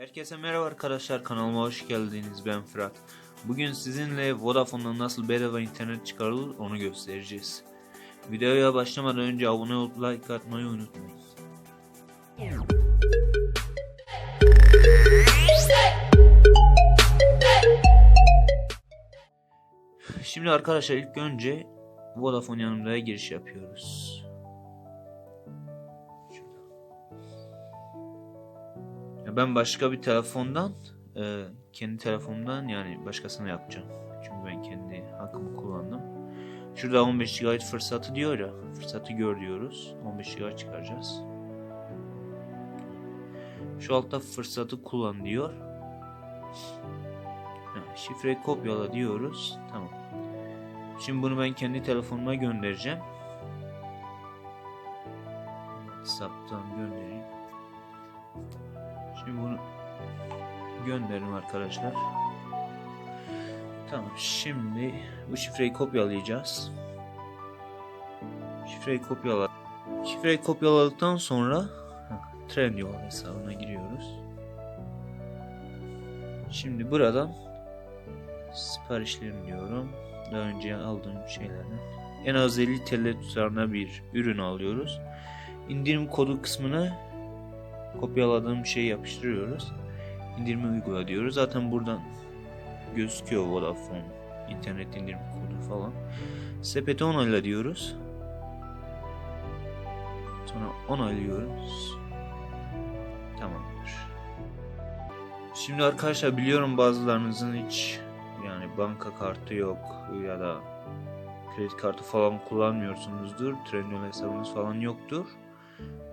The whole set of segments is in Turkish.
Herkese merhaba arkadaşlar kanalıma hoş geldiniz ben Fırat. Bugün sizinle Vodafone'dan nasıl bedava internet çıkarılır onu göstereceğiz. Videoya başlamadan önce abone olup like atmayı unutmayın. Şimdi arkadaşlar ilk önce Vodafone yanımdaya giriş yapıyoruz. Ya ben başka bir telefondan e, kendi telefonumdan yani başkasına yapacağım. Çünkü ben kendi hakkımı kullandım. Şurada 15 GB fırsatı diyor ya. Fırsatı gör diyoruz. 15 GB çıkaracağız. Şu altta fırsatı kullan diyor. Şifreyi kopyala diyoruz. Tamam. Şimdi bunu ben kendi telefonuma göndereceğim. WhatsApp'tan göndereyim. Şimdi bunu gönderelim arkadaşlar. Tamam şimdi bu şifreyi kopyalayacağız. Şifreyi kopyala. Şifreyi kopyaladıktan sonra Trendyol hesabına giriyoruz. Şimdi buradan siparişlerim diyorum. Daha önce aldığım şeylerden. En az 50 TL tutarına bir ürün alıyoruz. İndirim kodu kısmına kopyaladığım şeyi yapıştırıyoruz. İndirme uygula diyoruz. Zaten buradan gözüküyor Vodafone internet indirim kodu falan. Sepete onayla diyoruz. Sonra onaylıyoruz. Tamamdır. Şimdi arkadaşlar biliyorum bazılarınızın hiç yani banka kartı yok ya da kredi kartı falan kullanmıyorsunuzdur. Trendyol hesabınız falan yoktur.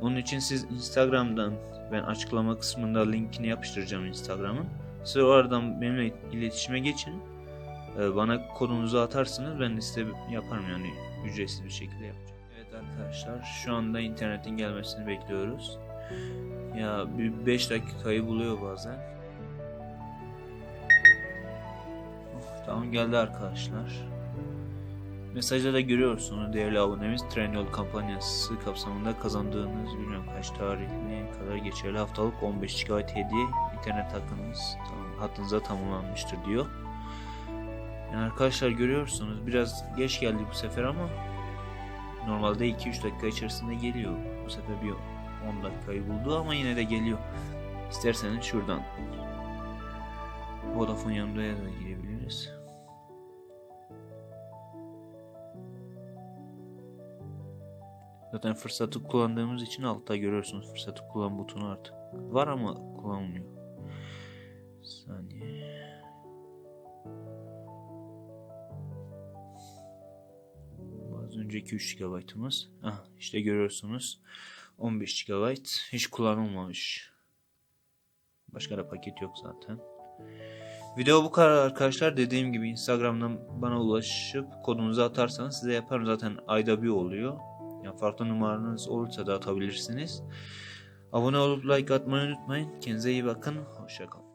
Onun için siz Instagram'dan ben açıklama kısmında linkini yapıştıracağım Instagram'ın. Siz oradan benimle iletişime geçin. Ee, Bana kodunuzu atarsınız ben de size yaparım yani ücretsiz bir şekilde yapacağım. Evet arkadaşlar şu anda internetin gelmesini bekliyoruz. Ya bir 5 dakikayı buluyor bazen. Oh, tamam geldi arkadaşlar. Mesajda da görüyorsunuz değerli abonemiz Trendyol kampanyası kapsamında kazandığınız bilmem kaç tarihine kadar geçerli haftalık 15 GB hediye internet hakkınız tam, hattınıza tamamlanmıştır diyor. Yani arkadaşlar görüyorsunuz biraz geç geldi bu sefer ama normalde 2-3 dakika içerisinde geliyor. Bu sefer bir 10 dakikayı buldu ama yine de geliyor. İsterseniz şuradan Vodafone yanımdaya da girebiliriz. Zaten fırsatı kullandığımız için altta görüyorsunuz fırsatı kullan butonu artık. Var ama kullanılmıyor. Saniye. Az önceki 3 GB'ımız. Ah işte görüyorsunuz. 15 GB hiç kullanılmamış. Başka da paket yok zaten. Video bu kadar arkadaşlar. Dediğim gibi Instagram'dan bana ulaşıp kodunuzu atarsanız size yaparım. Zaten ayda bir oluyor. Yani farklı numaranız olursa da atabilirsiniz. Abone olup like atmayı unutmayın. Kendinize iyi bakın. Hoşçakalın.